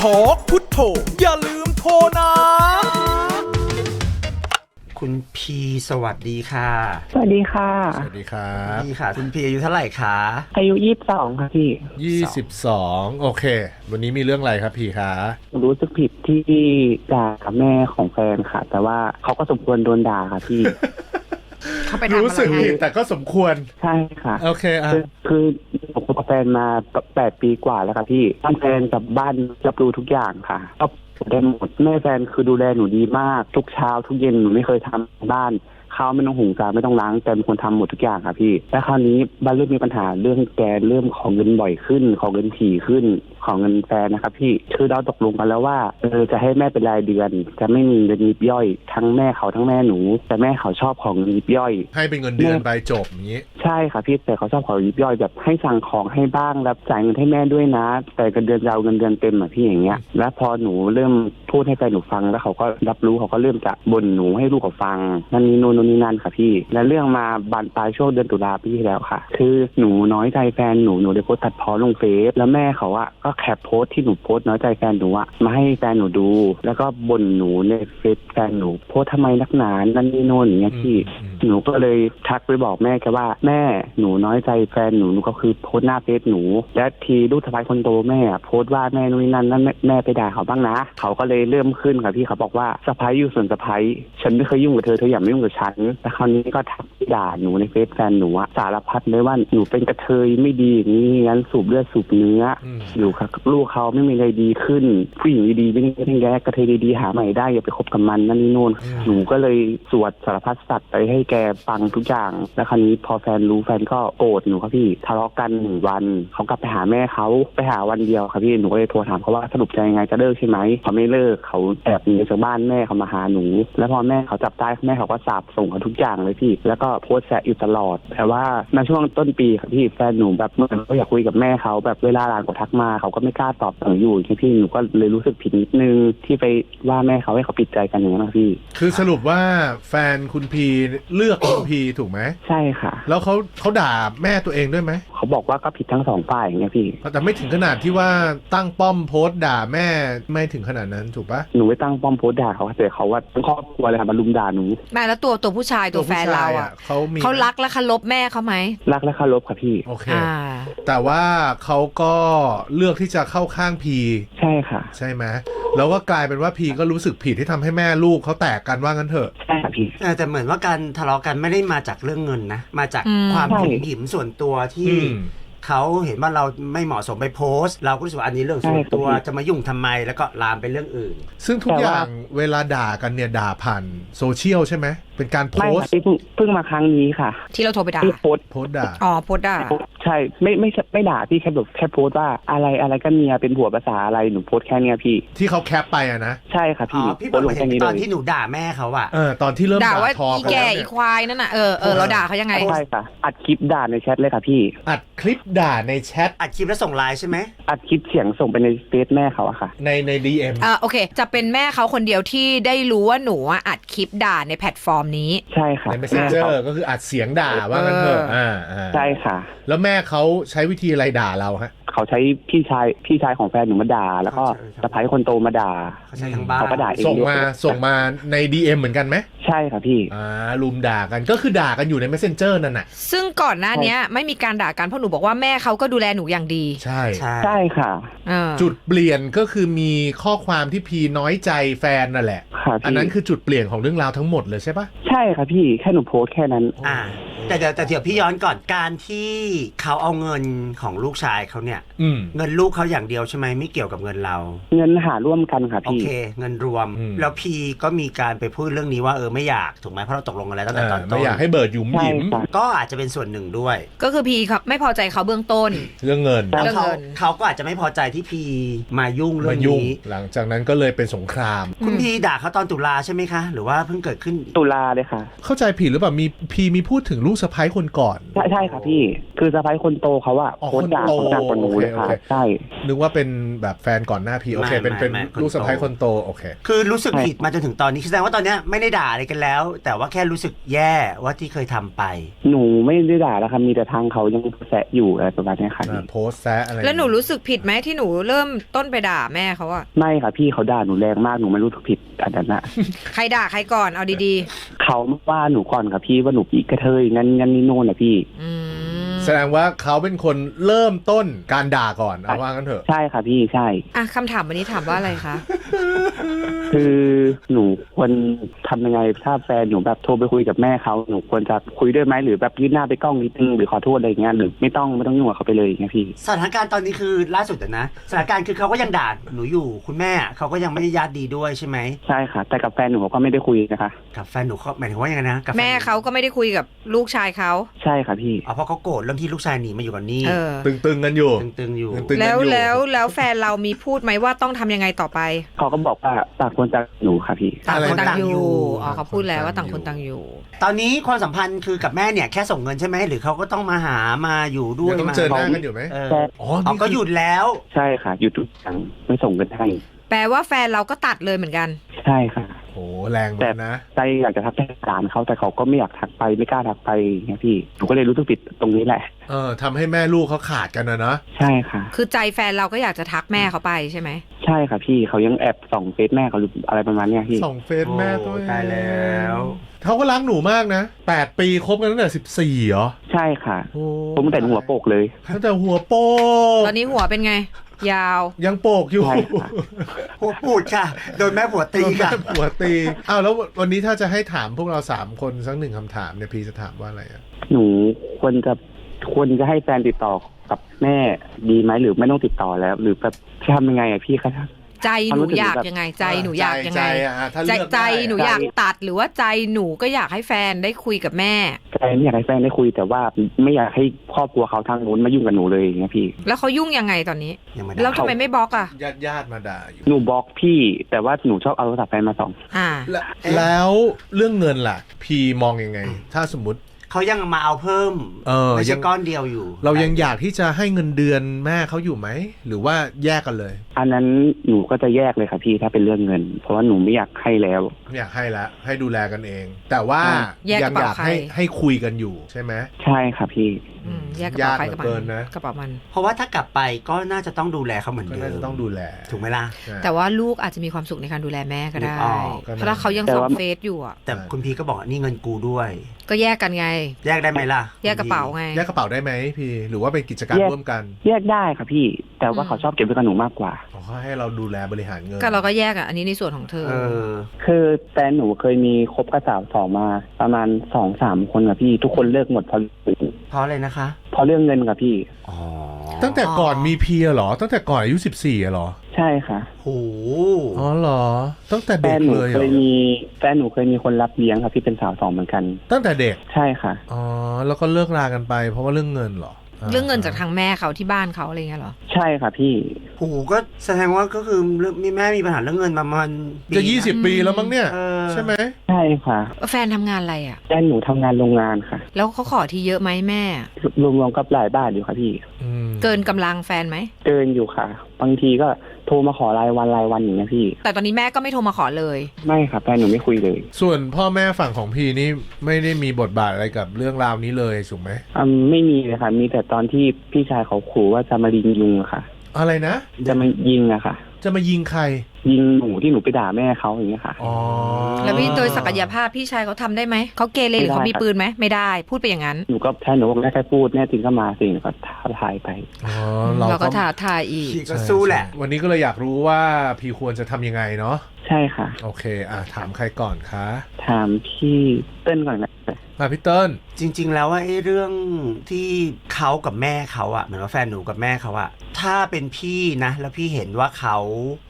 ทอกพุทโธอย่าลืมโทรนะ คุณพีสวัสดีค่ะ สวัสดีค่ะ สวัสดีครับนี่ค่ะ คุณพีอายุเท่าไหร่คะ อายุยี่สิบสองค่ะพี่ ยี่สิบสองโอเค วันนี้มีเรื่องอะไรครับพี่คะรู้สึกผิดที่ด่ากับแม่ของแฟนค่ะ แต่ว่าเขาก็สมควรโดนด่าค่ะพี่ เขาไปทำอะไรรู้สึกผิดแต่ก็สมควร ใช่ค่ะ โอเคอะคือคือผมกับแฟนมาแปดปีกว่าแล้วค่ะพี่ทั้งแฟนกับบ้านรับรู้ทุกอย่างค่ะก็ได้หมดแม่แฟนคือดูแลหนูดีมาก ทุกเช้าทุกเย็นหนูไม่เคยทำบ้าน ข้าวไม่ต้องหุงจานไม่ต้องล้างแต่เป็นคนทำหมดทุกอย่างค่ะพี่และคราวนี้บ้านเริ่มมีปัญหาเรื่องแกเริ่มของเงินบ่อยขึ้น ของเงินถี่ขึ้น ของเงินแฟนนะครับ พี่คือเราตกลงกันแล้วว่าเออจะให้แม่เป็นรายเดือน จะไม่มีเงินยิบย่อย ทั้งแม่เขาทั้งแม่หนู แต่แม่เขาชอบของเงินยิบย่อย ให้เป็นเงินเดือนไปจบอย่างนี้ ใช่ค่ะพี่แต่เขาชอบของยิบย่อยแบบให้สั่งของให้บ้างรับจ่ายเงินให้แม่ด้วยนะ แต่เงินเดือนยาวเงินเดือนเต็มอะพี่อย่างเงี้ย แล้วพอหนูเริ่มพูดให้แฟนหนูฟังแล้วเขาก็รับรู้เขาก็เริ่มจะบ่นหนูให้ลูกเขาฟังนั่นนี่นู่นนู่นนี่นั่นค่ะพี่ และเรื่องมาบานปลายช่วงเดือนตุลาปีที่แล้วค่ะ คือหนูน้อยใจแฟนหนูหนูได้โพสต์ตัดเพอลงเฟซแล้วแม่เขาอะก็แคปโพสต์ที่หนูโพสต์น้อยใจแฟนหนูอะมาให้แฟนหนูดู แล้วก็บ่นหนูในเฟซแฟนหนูโพสต์ทำไมนักหนานั่นนี่โน่นอย่างเงี้ยพี่อืมหนูก็เลยทักไปบอกแม่แกว่าแม่หนูน้อยใจแฟนหนูหนูก็คือโพสต์หน้าเฟซหนู และทีลูกสะใภ้คนโตแม่อะโพสต์ว่าแม่นู่นนี่นั่นนั่นแม่แม่ไปด่าเขาบ้างนะ เขาก็เลยเริ่มขึ้นค่ะพี่เขาบอกว่าสะใภ้อยู่ส่วนสะใภ้ฉันไม่เคยยุ่งกับเธอเธออย่ามายุ่งกับฉันแต่คราวนี้ก็ทักไปด่าหนูในเฟซแฟนหนูอะสารพัดเลยว่าหนูเป็นกระเทยไม่ดีอย่างนี้งั้นสูบเลือดสูบเนื้ออม อยู่กับลูกเขาไม่มีอะไรดีขึ้น ผู้หญิงดีๆไม่ได้ไม่ได้แย่กระเทยดีๆหาใหม่ได้อย่าไปคบกับมันนั่นนี่โน่นหนูก็เลยสวดสารพัดสัตว์ไปให้แกฟังทุกอย่าง แล้วคราวนี้พอแฟนรู้แฟนก็โกรธหนูครับพี่ทะเลาะกันหนึ่งวันเขากลับไปหาแม่เขาไปหาวันเดียวครับพี่หนูก็เลยโทรถามเขาว่าสรุปจะยังไงจะเลิกใช่ไหมเขาไม่เลิกเขาแอบหนีจากบ้านแม่เขามาหาหนู แล้วพอแม่เขาจับได้แม่เขาก็สาบส่งเขาทุกอย่างเลยพี่ แล้วก็โพสต์แซะอยู่ตลอด แต่ว่าในช่วงต้นปีครับพี่แฟนหนูแบบเหมื่อนเขาอยากคุยกับแม่เขาแบบเวลาหลานเขาทักมาเขาก็ไม่กล้าตอบหนูอยู่ใช่พี่หนูก็เลยรู้สึกผิดนิดนึงที่ไปว่าแม่เขาให้เขาปิดใจกันอย่างนั้นนะพี่ คือสรุปว่าแฟนคุณพีเลือกคุณพีถูกไหมใช่ค่ะ แล้วเขาเขาด่าแม่ตัวเองด้วยไหม เขาบอกว่าก็ผิดทั้งสองฝ่ายอย่างเงี้ยพี่ แต่ไม่ถึงขนาดที่ว่าตั้งป้อมโพสต์ด่าแม่ไม่ถึงขนาดนั้นถูกปะหนูไปตั้งป้อมโพสต์ด่าเขาแต่เขาว่าทั้งครอบครัวเลยค่ะมาลุมด่าหนูแม่แล้วตัวตัวผู้ชายตัวแฟนเราอะเขามีเขารักและเคารพแม่เขาไหมรักและเคารพค่ะพี่โอเค อ่า แต่ว่าเขาก็เลือกที่จะเข้าข้างพีใช่ค่ะ ใช่ไหมแล้วก็กลายเป็นว่าพีก็รู้สึกผิดที่ทำให้แม่ลูกเขาแตกกันว่างั้นเถอะ ใช่ค่ะพี่ เออแต่เหมือนว่าการทะเลาะกันไม่ได้มาจากเรื่องเงินนะ มาจากอืม ความใช่หึงหิมส่วนตัวที่อืมเขาเห็นว่าเราไม่เหมาะสมไปโพสต์ เราก็รู้สึกว่าอันนี้เรื่องส่วนตัวจะมายุ่งทำไมแล้วก็ลามไปเรื่องอื่น ซึ่งทุกแต่อว่าย่างเวลาด่ากันเนี่ยด่าผ่านโซเชียลใช่ไหมเป็นการโพไม่สค่ะต์พี่เพิ่งเพิ่งมาครั้งนี้ค่ะ ที่เราโทรไปด่าที่โพสต์โพสต์ด่าอ๋อโพสต์ด่าใช่ไม่ไม่ใช่ไม่ด่าพี่แค่แบบแค่โพสต์ว่าอะไรอะไรกันเนี่ยเป็นหัวภาษาอะไรหนูโพสต์แค่เนี้ยพี่ ที่เขาแคปไปอะนะใช่ค่ะอ๋พี่อพี่โพบอสกต์ลมางเห็แค่นนี้ตเลอนยที่หนูด่าแม่เขาอะเออตอนที่เริ่มด่าด่าว่าทออีกันแก่แล้วอีเนี่ยควายนั่นน่ะเออเออเราด่าเขายังไงใช่ค่ะอัดคลิปด่าในแชทเลยค่ะพี่ อัดคลิปด่าในแชทอัดคลิปแล้วส่งไลน์ใช่ไหมอัดคลิปเสียงส่งไปในเฟซแม่เขาอะค่ะ ในในดีเอ็มอ่าโอเค จะเป็นแม่เขาคนเดียวที่ได้รู้ว่าหนูอะอัดคลิปด่าในแพลตฟอร์มนี้ใช่ค่ะใน messenger แม่ขาก็คืออัดเสียงด่าว่างั้นเถอะเอออ่อ่าอ่าใช่ค่ะ แล้วแม่เขาใช้วิธีอะไรด่าเราฮะ เขาใช้พี่ชายพี่ชายของแฟนหนูมาด่า แล้วก็สะพ้ายคนโตมาด่าเขาใช้ทั้งบ้านเขาก็ด่าส่งมาส่งมาใน DM เหมือนกันไหมใช่ค่ะพี่อ่าลุมด่ากันก็คือด่ากันอยู่ใน messenger นั่นน่ะ ซึ่งก่อนหน้าเนี้ยไม่มีการด่ากันเพราะหนูบอกว่าแม่เขาก็ดูแลหนูอย่างดี ใช่ใช่ใช่ค่ะเออจุดเปลี่ยนก็คือมีข้อความที่พีน้อยใจแฟนนั่นแหละค่ะอันพี่นั้นคือจุดเปลี่ยนของเรื่องราวทั้งหมดเลยใช่ปะใช่ค่ะพี่แค่หนูโพสต์แค่นั้นอ่า แต่เดี๋ยวแต่เดี๋ยวพี่ย้อนก่อนการที่เขาเอาเงินของลูกชายเขาเนี่ย อืม เงินลูกเขาอย่างเดียวใช่ไหมไม่เกี่ยวกับเงินเรา เงินหาร่วมกันค่ะโอพี่ เค เงินรวม อืม แล้วพีก็มีการไปพูดเรื่องนี้ว่าเออไม่อยากถูกไหมเพราะเราตกลงกันแล้วตั้งแต่อ่าตอนต้ไม่นอยากให้เบิร์ดหยุมหใช่ยิมค่ะ ก็อาจจะเป็นส่วนหนึ่งด้วย ก็คือพีครับไม่พอใจเขาเบื้องต้น เรื่องเงินใช่แล้วเขาเรื่องเงิน เขาก็อาจจะไม่พอใจที่พีมายุ่งเรื่มาองยุ่งนี้ หลังจากนั้นก็เลยเป็นสงคราม คุณพีด่าเขาตอนตุลาใช่ไหมคะ หรือว่าเพิ่งเกิดขึ้น ตุลาเลยค่ะ เข้าใจผิดหรือเปล่ามีพีมีพูดถึงลูกสะพ้ายคนก่อน ใช่ใช่ค่ะพี่ คือสะพ้ายคนโตเขาอะอ๋อโพสต์ด่าคนโตเขาหนักกว่าหนูเลยค่ะ โอเคโอเค ใช่ นึกว่าเป็นแบบแฟนก่อนหน้าพี่ โอเค ไม่เป็นเป็นไม่ไม่ ลูกสะพ้ายคคนนโตโต โอเค คือรู้สึกใช่ผิดมาจนถึงตอนนี้แสดงว่าตอนเนี้ยไม่ได้ด่าอะไรกันแล้ว แต่ว่าแค่รู้สึกแย่ว่าที่เคยทำไป หนูไม่ได้ด่าแล้วค่ะมีแต่ทางเขายังแสะอยู่อะไรประมาณเนี้ยค่ะพี่โพสต์แซะอะไรแล้วหนูรู้สึกผิดไหมที่หนูเริ่มต้นไปด่าแม่เขาอะไม่ค่ะพี่เขาด่าหนูแรงมากหนูไม่รู้สึกผิดอันนั้นนะ ใครด่าใครก่อนเอาดีเขาว่าหนูก่อนค่ะพี่ว่าหนูอีกกระเทยงั้นงั้นนี่โน่นนะพี่ๆอืมแสดงว่าเขาเป็นคนเริ่มต้นการด่าก่อนเอาว่างั้นเถอะ ใช่ค่ะพี่ใช่ อะคำถามวันนี้ถามว่าอะไรคะ คือหนูควรทำยังไงถ้าแฟนหนูแบบโทรไปคุยกับแม่เขาหนูควรจะคุยด้วยไหมหรือแบบยืดหน้าไปกล้องนิดนึงหรือขอโทษอะไรอย่างเงี้ยหรือไม่ต้องไม่ต้องยุ่งกับเขาไปเลยอย่างเงี้ยพี่ สถานการณ์ตอนนี้คือล่าสุดอะนะสถานการณ์คือเขาก็ยังด่าหนูอยู่คุณแม่เขาก็ยังไม่ได้ญาติดีด้วยใช่ไหมใช่ค่ะ แต่กับแฟนหนูเขาก็ไม่ได้คุยนะคะ กับแฟนหนูเขาหมายถึงว่ายังไงนะกับฟนหนูแม่เขาก็ไม่ได้คุยกับลูกชายเขา ใช่ค่ะพี่ อ๋อเพราะเขาโกรธเรื่องที่ลูกชายหนีมาอยู่กับนี่เออ ตึงๆกันอยู่ ตึงๆอยู่ ตึงๆแล้วกันอยู่แล้วแล้วแฟนเรามีพูดไหมว่าต้องทำยังไงต่อไป เขาก็บอกว่าต่างคนต่างหนูค่ะพี่ ต่างคนต่างต่างออยู่ยู่อ๋อเขาพูดแล้วว่าต่างคนต่างอยู่ ตอนนี้ความสัมพันธ์คือกับแม่เนี่ยแค่ส่งเงินใช่ไหมหรือเขาก็ต้องมาหามาอยู่ด้วยยังต้องมาเจอหน้ากันอยู่ไหมเออแต่อ๋ออ๋อนี่ก็คือหยุดแล้ว ใช่ค่ะหยุดทุกอย่างไม่ส่งเงินให้ แปลว่าแฟนเราก็ตัดเลยเหมือนกัน ใช่ค่ะ โหแรงเหมือนกันนะ ใจอยากจะทักไปหลานเขาแต่เขาก็ไม่อยากทักไปไม่กล้าทักไปอย่างเงี้ยพี่หนูก็เลยรู้สึกผิดตรงนี้แหละ เออทำให้แม่ลูกเขาขาดกันนะเนาะใช่ค่ะ คือใจแฟนเราก็อยากจะทักแม่เขาไปใช่ไหม ใช่ค่ะพี่เขายังแอบส่องเฟซแม่เขาหรืออะไรประมาณเนี้ยพี่ ส่งเฟซแม่ตัวเองโอ้ตายแล้ว เขาก็รักหนูมากนะแปดปีคบกันตั้งแต่สิบสี่เหรอใช่ค่ะ โอ้ผมแต่หัวโปกเลย ตั้งแต่หัวโปกตอนนี้หัวเป็นไง ยาว ยังโปกอยู่ใช่ค่ะ หัวปูดค่ะ โดนแม่ผัวตีโดนแม่ค่ะ หัวตีอ้าวแล้ววันนี้ถ้าจะให้ถามพวกเราสามคนสักหนึ่งคำถามเนี่ยพี่จะถามว่าอะไรอะหนูควรจะควรจะให้แฟนติดต่อกับแม่ดีไหมหรือไม่ต้องติดต่อแล้ว หรือแบบทำยังไงอะพี่คะ ใจหนูความรู้สึกอยากแบบยังไง ใจหนูอยากยังไง ใจอะถ้าใจเลือกใจได้อะหนูอยากตัดหรือว่าใจหนูก็อยากให้แฟนได้คุยกับแม่ใจไม่อยากให้แฟนได้คุยแต่ว่าไม่อยากให้ครอบครัวเขาทางนู้นมายุ่งกับหนูเลยอย่างเงี้ยพี่ แล้วเขายุ่งยังไงตอนนี้ยังไม่ได้แล้วทำไมไม่บล็อกอะญาติญาติๆมาด่าอยู่หนูบล็อกพี่ แต่ว่าหนูชอบเอาโทรศัพท์แฟนมาส่องอ่าแล้วแล้วเรื่องเงินล่ะ พีมองยังไง ถ้าสมมติ เขายังมาเอาเพิ่มเออไม่ยัใช่งก้อนเดียวอยู่ เรายังอยากที่จะให้เงินเดือนแม่เขาอยู่ไหม หรือว่าแยกกันเลย อันนั้นหนูก็จะแยกเลยค่ะพี่ถ้าเป็นเรื่องเงิน เพราะว่าหนูไม่อยากให้แล้วไม่อยากให้ละให้ดูแลกันเอง แต่ว่าแยกกยัระเป๋าอยากให้ใครให้คุยกันอยู่ใช่ไหมใช่ค่ะพี่อืมแยกกระเป๋าใครยากกระเหลือเกิเป๋านนะ กระเป๋ามัน เพราะว่าถ้ากลับไปก็น่าจะต้องดูแลเขาเหมือนก็เดิน่ามจะต้องดูแลถูกไหมล่ะ ใช่ แต่ว่าลูกอาจจะมีความสุขในการดูแลแม่ก็ได้ อ๋อเพราะถ้าเขายังแต่ส่งว่า เฟซอยู่อะ แต่คุณพีก็บอกนี่เงินกูด้วย ก็แยกกันไง แยกได้ไหมล่ะแยกกระเป๋าไง แยกกระเป๋าได้ไหมพี่ หรือว่าเป็นกิจการแยก ร่วมกันแยกได้ค่ะพี่ แต่ว่าอืม เขาชอบเก็บไว้กับหนูมากกว่า ขอให้เราดูแลบริหารเงิน ก็เราก็แยกอะ อันนี้ในส่วนของเธอ เออ คือแฟนหนูเคยมีคบกับสาวสองมา ประมาณสองสามคนค่ะพี่ ทุกคนเลิกหมดเพราะเพราะอะไรนะคะเพราะเรื่องเงินค่ะพี่ อ๋อตั้งแต่ก่อนมีพีอะเหรอ ตั้งแต่ก่อนอายุสิบสี่อะเหรอ ใช่ค่ะ โหอ๋อเหรอ ตั้งแต่แฟเด็กนหนูเลยเหเครอยมีแฟนหนูเคยมีคนรับเลี้ยงค่ะพี่เป็นสาวสองเหมือนกัน ตั้งแต่เด็ก ใช่ค่ะ อ๋อแล้วก็เลิกรากันไป เพราะว่าเรื่องเงินเหรอ เรื่องเงินจากทางแม่เขาที่บ้านเขาอะไรเงี้ยเหรอ ใช่ค่ะพี่โหก็แสดงว่าก็คือเรื่องมีแม่มีปัญหาเรื่องเงินมาประมาณปีจะยี่สิบนปีแล้วมั้งเนี่ย เออใช่ไหมใช่ค่ะแฟนทำงานอะไรอะ แฟนหนูทำงานโรงงานค่ะ แล้วเขาขอทีเยอะไหมแม่ รวมๆกับหลายบ้านอยู่ค่ะพี่ อืมเกินกำลังแฟนไหม เกินอยู่ค่ะ บางทีก็ โทรมาขอรายวันรายวันอย่างเงี้ยพี่ แต่ตอนนี้แม่ก็ไม่โทรมาขอเลย ไม่ค่ะแฟนหนูไม่คุยเลยส่วนพ่อแม่ฝั่งของพีนี่ไม่ได้มีบทบาทอะไรกับเรื่องราวนี้เลยถูกไหมอืมไม่มีเลยค่ะ มีแต่ตอนที่พี่ชายเขาขู่ว่าจะมายิงยุงอะค่ะ อะไรนะ จะมายิงอะค่ะ จะมายิงใคร ยิงหนูที่หนูไปด่าแม่เขาอย่างเงี้ยค่ะ อ๋อแล้วพี่โดยศักยภาพพี่ชายเขาทำได้ไหม เขาเกเรหรือเขามีปืนไหม ไม่ได้ พูดไปอย่างนั้น หนูก็แค่หนูบอกได้แค่พูดแน่จริงก็มาสิหนูก็ท้าทายไป อ๋อเราก็ท้าทายอีก พี่ก็สู้แหละ วันนี้ก็เลยอยากรู้ว่าพีควรจะทำยังไงเนาะใช่ค่ะ โอเค อะถามใครก่อนคะ ถามพี่เต้นก่อนนะ อะพี่เติ้ลจริง ๆ แล้วว่าไอ้เรื่องที่เขากับแม่เขาอะเหมือนว่าแฟนหนูกับแม่เขาอะถ้าเป็นพี่นะ แล้วพี่เห็นว่าเขา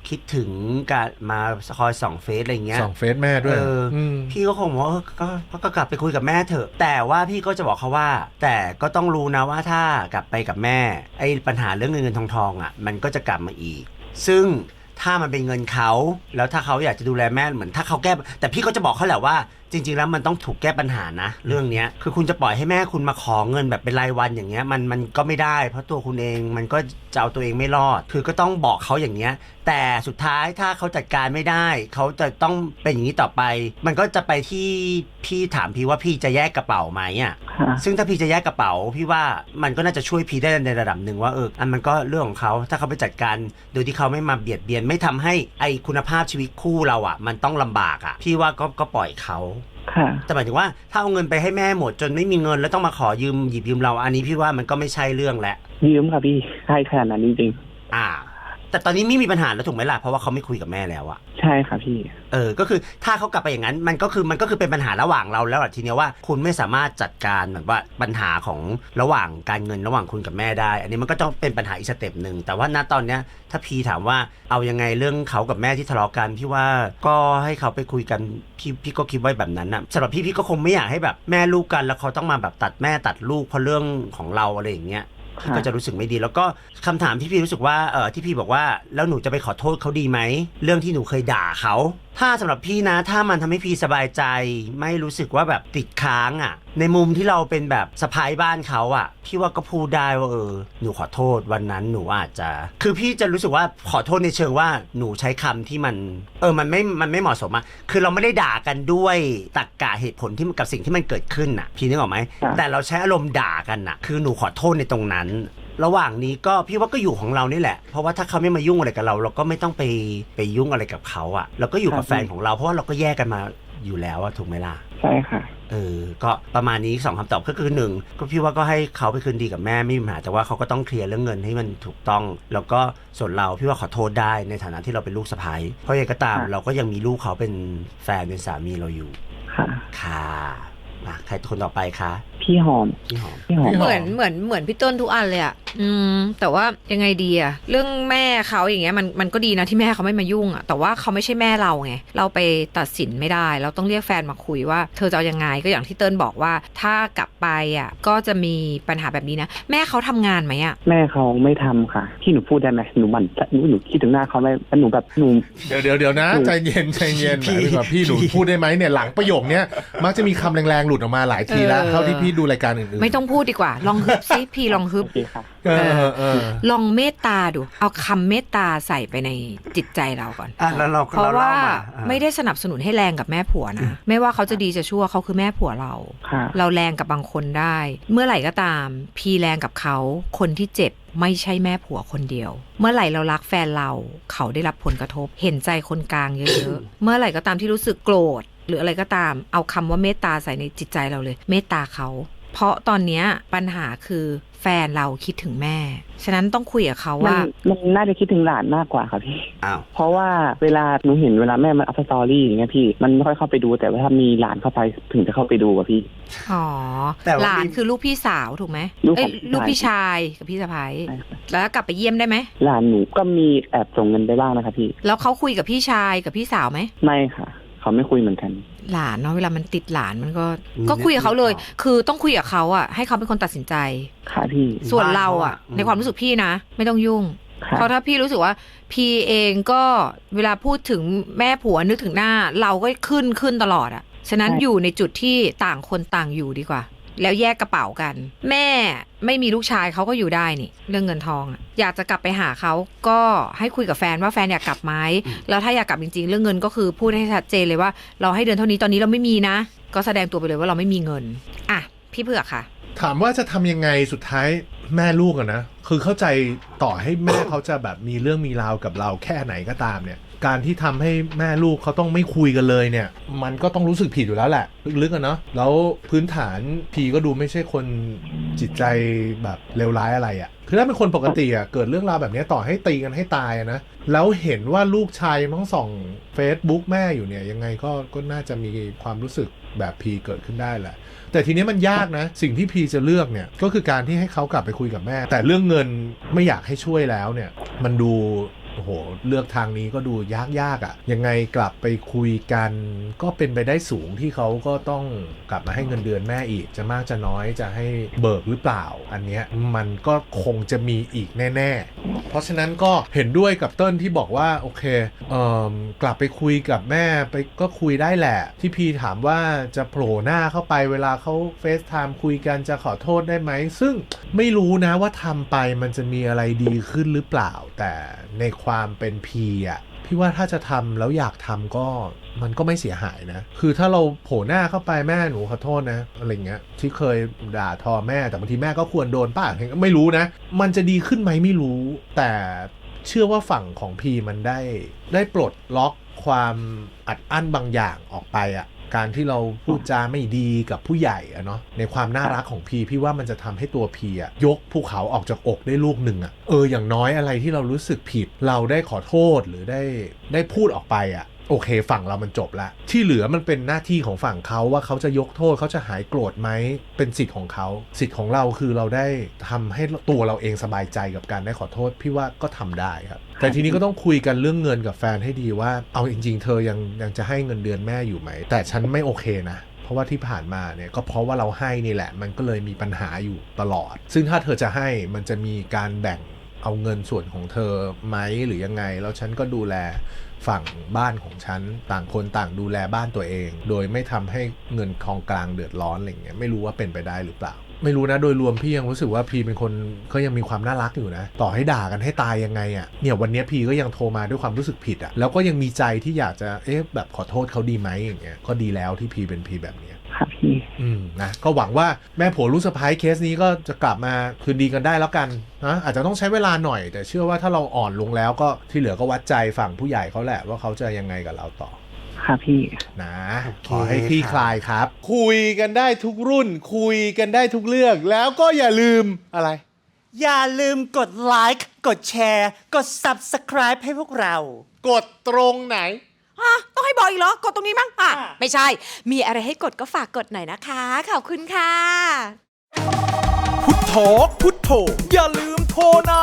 คิดถึงการมาคอยส่องเฟซอะไรเงี้ยส่องเฟซแม่ด้วยเอออมพี่ก็คงบอกว่าเออก็ก็ก็กลับไปคุยกับแม่เถอะ แต่ว่าพี่ก็จะบอกเขาว่า แต่ก็ต้องรู้นะว่าถ้ากลับไปกับแม่ ไอ้ปัญหาเรื่องเงินเงินทองทองอะมันก็จะกลับมาอีก ซึ่งถ้ามันเป็นเงินเขา แล้วถ้าเขาอยากจะดูแลแม่เหมือนถ้าเขาแก้แต่พี่ก็จะบอกเขาแหละว่า จริง ๆ แล้วมันต้องถูกแก้ปัญหานะ เรื่องเนี้ยคือคุณจะปล่อยให้แม่คุณมาขอเงินแบบเป็นรายวันอย่างเงี้ยมันมันก็ไม่ได้ เพราะตัวคุณเองมันก็จะเอาตัวเองไม่รอด คือก็ต้องบอกเขาอย่างเงี้ย แต่สุดท้ายถ้าเขาจัดการไม่ได้ เขาจะต้องเป็นอย่างนี้ต่อไป มันก็จะไปที่พี่ถามพี่ว่าพี่จะแยกกระเป๋าไหมอะค่ะซึ่งถ้าพี่จะแยกกระเป๋าพี่ว่ามันก็น่าจะช่วยพี่ได้ในระดับหนึ่งว่าเอออันมันก็เรื่องของเขาถ้าเขาไปจัดการโดยที่เขาไม่มาเบียดเบียนไม่ทำให้ไอคุณภาพชีวิตคู่เราอะ มันต้องลำบากอะพี่ว่าก็ก็ปล่อยเขาค่ะ แต่หมายถึงว่าถ้าเอาเงินไปให้แม่หมดจนไม่มีเงินแล้วต้องมาขอยืมหยิบยืมเราอันนี้พี่ว่ามันก็ไม่ใช่เรื่องแล้วยืมค่ะพี่ใช่ขนาดนั้นจริงอ่า แต่ตอนนี้ไม่มีปัญหาแล้วถูกไหมล่ะเพราะว่าเขาไม่คุยกับแม่แล้วอะๆใช่ค่ะพี่ เออ ก็คือถ้าเขากลับไปอย่างนั้น มันก็คือมันก็คือเป็นปัญหาระหว่างเราแล้วอะทีเนี้ยว่าคุณไม่สามารถจัดการแบบว่าปัญหาของระหว่างการเงินระหว่างคุณกับแม่ได้ อันนี้มันก็ต้องเป็นปัญหาอีกสเต็ปหนึ่งแต่ว่าณตอนเนี้ยถ้าพีถามว่าเอายังไงเรื่องเขากับแม่ที่ทะเลาะกันพี่ว่าก็ให้เขาไปคุยกันพี่พี่ก็คิดไว้แบบนั้นนะสำหรับพี่พี่ก็คงไม่อยากให้แบบแม่ลูกกันแล้วเขาต้องมาแบบตัดแม่ตัดลูกเพราะเรื่องของเราอะไรอย่างเงี้ย พี่ก็จะรู้สึกไม่ดี แล้วก็คำถามที่พี่รู้สึกว่าเออที่พี่บอกว่า แล้วหนูจะไปขอโทษเขาดีไหมเรื่องที่หนูเคยด่าเขาถ้าสำหรับพี่นะ ถ้ามันทำให้พี่สบายใจ ไม่รู้สึกว่าแบบติดค้างอะ ในมุมที่เราเป็นแบบสะพายบ้านเขาอะ พี่ว่าก็พูดได้ว่าเออ หนูขอโทษวันนั้นหนูอาจจะ คือพี่จะรู้สึกว่าขอโทษในเชิงว่าหนูใช้คำที่มัน เออมันไม่มันไม่เหมาะสมอะคือเราไม่ได้ด่ากันด้วยตรรกกะเหตุผลที่มันกับสิ่งที่มันเกิดขึ้นอะพี่นึกออกไหมครับ แต่เราใช้อารมณ์ด่ากันน่ะคือหนูขอโทษในตรงนั้น ระหว่างนี้ก็พี่ว่าก็อยู่ของเรานี่แหละ เพราะว่าถ้าเขาไม่มายุ่งอะไรกับเรา เราก็ไม่ต้องไปไปยุ่งอะไรกับเขาอะเราก็อยู่กับแฟนของเราเพราะว่าเราก็แยกกันมาอยู่แล้วอะถูกไหมล่ะใช่ค่ะเออ ก็ประมาณนี้สองคำตอบก็คือหนึ่งก็พี่ว่าก็ให้เขาไปคืนดีกับแม่ไม่มีปัญหาแต่ว่าเขาก็ต้องเคลียร์เรื่องเงินให้มันถูกต้อง แล้วก็ส่วนเราพี่ว่าขอโทษได้ในฐานะที่เราเป็นลูกสะใภ้เพราะยังไงก็ตามค่ะเราก็ยังมีลูกเขาเป็นแฟนเป็นสามีเราอยู่ค่ะค่ะ มาใครคนต่อไปคะพี่หอม พี่หอม พี่หอมพี่เหมือนเหมือนเหมือนพี่ต้นทุกอันเลยอะอืม แต่ว่ายังไงดีอะเรื่องแม่เขาอย่างเงี้ยมันมันก็ดีนะที่แม่เขาไม่มายุ่งอะแต่ว่าเขาไม่ใช่แม่เราไง เราไปตัดสินไม่ได้ เราต้องเรียกแฟนมาคุยว่าเธอจะเอายังไงก็อย่างที่เติ้ลบอกว่า ถ้ากลับไปอะก็จะมีปัญหาแบบนี้นะ แม่เขาทำงานไหมอะแม่เขาไม่ทำค่ะพี่หนูพูดได้ไหมหนูหมันหนูหนูคิดถึงหน้าเขาไหมแล้วหนูแบบหนูเดี๋ยวเดี๋ยวเดี๋ยวนะหนูใจเย็นใจเย็นพี่หมายถึงว่าพี่หนูพี่พูดได้ไหมเนี่ยหลังประโยคเนี้ยมักจะมีคำแรงๆหลุดออกมาหลายทีแล้วเออเท่าที่พี่ดูรายการอื่นๆไม่ต้องพูดดีกว่า ลองฮึบซิพี่ลองฮึบโอเคค่ะเออเออเออลองเมตตาดู เอาคำเมตตาใส่ไปในจิตใจเราก่อนอะแล้วเราก็เพราะว่าเล่มอะไม่ได้สนับสนุนให้แรงกับแม่ผัวนะไม่ว่าเขาจะดีจะชั่วเขาคือแม่ผัวเราค่ะเราแรงกับบางคนได้ เมื่อไหร่ก็ตาม พีแรงกับเขาคนที่เจ็บไม่ใช่แม่ผัวคนเดียว เมื่อไหร่เรารักแฟนเรา เขาได้รับผลกระทบ เห็นใจคนกลางเยอะๆ เมื่อไหร่ก็ตามที่รู้สึกโกรธ หรืออะไรก็ตาม เอาคำว่าเมตตาใส่ในจิตใจเราเลย เมตตาเขา เพราะตอนเนี้ยปัญหาคือแฟนเราคิดถึงแม่ ฉะนั้นต้องคุยกับเขามันว่า มันน่าจะคิดถึงหลานมากกว่าค่ะพี่ อ้าว เพราะว่าเวลาหนูเห็นเวลาแม่มันอัพสตอรี่อย่างเงี้ยพี่ มันไม่ค่อยเข้าไปดูแต่ว่าถ้ามีหลานเข้าไปถึงจะเข้าไปดูอะพี่ อ๋อแต่ว่าหลานมีคือลูกพี่สาวถูกไหมลูกเอ้ขยองพี่ลูกชายพี่ชายกับพี่สะพ้ายใช่ค่ะแล้วกลับไปเยี่ยมได้ไหม หลานหนูก็มีแอบส่งเงินไปบ้างนะคะพี่ แล้วเขาคุยกับพี่ชายกับพี่สาวไหม ไม่ค่ะ เขาไม่คุยเหมือนกัน หลานเนาะเวลามันติดหลานมันก็ อืมก็คุยกับเขาเลยนึกออกคือต้องคุยกับเขาอะให้เขาเป็นคนตัดสินใจ ค่ะพี่ส่วนเราอะบ้านเขาอะในความรู้สึกพี่นะ ไม่ต้องยุ่ง ค่ะเพราะถ้าพี่รู้สึกว่า พี่เองก็เวลาพูดถึงแม่ผัวนึกถึงหน้า เราก็ขึ้นขึ้นตลอดอะฉะนั้นอยู่ในจุดที่ต่างคนต่างอยู่ดีกว่า แล้วแยกกระเป๋ากัน แม่ไม่มีลูกชายเขาก็อยู่ได้นี่ เรื่องเงินทองอะอยากจะกลับไปหาเขาก็ให้คุยกับแฟนว่าแฟนอยากกลับไหมแล้วถ้าอยากกลับจริง ๆ เรื่องเงินก็คือพูดให้ชัดเจนเลยว่า เราให้เดือนเท่านี้ตอนนี้เราไม่มีนะ ก็แสดงตัวไปเลยว่าเราไม่มีเงินอะพี่เผือกค่ะ ถามว่าจะทำยังไงสุดท้ายแม่ลูกอะนะคือเข้าใจต่อให้แม่เขาจะแบบมีเรื่องมีราวกับเราแค่ไหนก็ตามเนี่ย การที่ทำให้แม่ลูกเขาต้องไม่คุยกันเลยเนี่ย มันก็ต้องรู้สึกผิดอยู่แล้วแหละ ลึกๆอะเนาะแล้วพื้นฐานพีก็ดูไม่ใช่คนจิตใจแบบเลวร้ายอะไรอะ่ะคือถ้าเป็นคนปกติอะ่ะเกิดเรื่องราวแบบนี้ต่อให้ตีกันให้ตายนะแล้วเห็นว่าลูกชายยังต้องส่อง Facebook แม่อยู่เนี่ย ยังไงก็ก็น่าจะมีความรู้สึกแบบพีเกิดขึ้นได้แหละแต่ทีนี้มันยากนะ สิ่งที่พีจะเลือกเนี่ยก็คือการที่ให้เขากลับไปคุยกับแม่ แต่เรื่องเงินไม่อยากให้ช่วยแล้วเนี่ย มันดู โอ้โห เลือกทางนี้ก็ดูยากยากๆอะ่ะ ยังไงกลับไปคุยกัน ก็เป็นไปได้สูงที่เขาก็ต้องกลับมาให้เงินเดือนแม่อีก จะมากจะน้อยจะให้เบิกหรือเปล่า อันเนี้ยมันก็คงจะมีอีกแน่ ๆ เพราะฉะนั้นก็เห็นด้วยกับเติ้ลที่บอกว่าโอเคเอ่อกลับไปคุยกับแม่ไปก็คุยได้แหละ ที่พีถามว่าจะโผล่หน้าเข้าไปเวลาเขาเฟซไทม์คุยกันจะขอโทษได้ไหมซึ่งไม่รู้นะว่าทำไปมันจะมีอะไรดีขึ้นหรือเปล่า แต่ในความเป็นพีอะพี่ว่าถ้าจะทำแล้วอยากทำก็มันก็ไม่เสียหายนะ คือถ้าเราโผล่หน้าเข้าไปแม่หนูขอโทษนะอะไรเงี้ยที่เคยด่าทอแม่แต่บางทีแม่ก็ควรโดนป้าไม่รู้นะ มันจะดีขึ้นไหมไม่รู้ แต่เชื่อว่าฝั่งของพีมันได้ ได้ปลดล็อกความอัดอั้นบางอย่างออกไปอะ การที่เราพูดจาไม่ดีกับผู้ใหญ่อะเนาะในความน่ารักของพีพี่ว่ามันจะทำให้ตัวพีอะยกภูเขาออกจากอกได้ลูกหนึ่งอะเอออย่างน้อยอะไรที่เรารู้สึกผิด เราได้ขอโทษหรือได้ได้พูดออกไปอะ โอเค ฝั่งเรามันจบละที่เหลือมันเป็นหน้าที่ของฝั่งเขาว่าเขาจะยกโทษเขาจะหายโกรธไหมเป็นสิทธิ์ของเขา สิทธิ์ของเราคือเราได้ทำให้ตัวเราเองสบายใจกับการได้ขอโทษ พี่ว่าก็ทำได้ครับแต่ทีนี้ก็ต้องคุยกันเรื่องเงินกับแฟนให้ดีว่าเอาจริง ๆ เธอยังยังจะให้เงินเดือนแม่อยู่ไหม แต่ฉันไม่โอเคนะเพราะว่าที่ผ่านมาเนี่ยก็เพราะว่าเราให้นี่แหละ มันก็เลยมีปัญหาอยู่ตลอด ซึ่งถ้าเธอจะให้มันจะมีการแบ่ง เอาเงินส่วนของเธอไหมหรือยังไง แล้วฉันก็ดูแลฝั่งบ้านของฉันต่างคนต่างดูแลบ้านตัวเอง โดยไม่ทำให้เงินกองกลางเดือดร้อนอะไรเงี้ยไม่รู้ว่าเป็นไปได้หรือเปล่า ไม่รู้นะโดยรวมพี่ยังรู้สึกว่าพีเป็นคนก็ยังมีความน่ารักอยู่นะ ต่อให้ด่ากันให้ตายยังไงอะ่ะเนี่ยวันนี้พีก็ยังโทรมาด้วยความรู้สึกผิดอะ่ะแล้วก็ยังมีใจที่อยากจะเอ๊ะแบบขอโทษเขาดีไหมอย่างเงี้ยก็ดีแล้วที่พีเป็นพีแบบเนี้ย ค่ะพี่อืมนะก็หวังว่าแม่ผัวลูกสะพ้ายเคสนี้ก็จะกลับมาคืนดีกันได้แล้วกันนะอาจจะต้องใช้เวลาหน่อย แต่เชื่อว่าถ้าเราอ่อนลงแล้วก็ที่เหลือก็วัดใจฝั่งผู้ใหญ่เขาแหละว่าเขาจะยังไงกับเราต่อค่ะพี่นะโอเคขอให้คลี่คลายครับ คุยกันได้ทุกรุ่น คุยกันได้ทุกเรื่อง แล้วก็อย่าลืมอะไร อย่าลืมกดไลค์กดแชร์ กด Subscribe ให้พวกเรา กดตรงไหน ฮะต้องให้บอกอีกเหรอกดตรงนี้มั้งอะอะ ไม่ใช่ มีอะไรให้กดก็ฝากกดหน่อยนะคะ ขอบคุณค่ะ พุทโธพุทโธอย่าลืมโทรนะ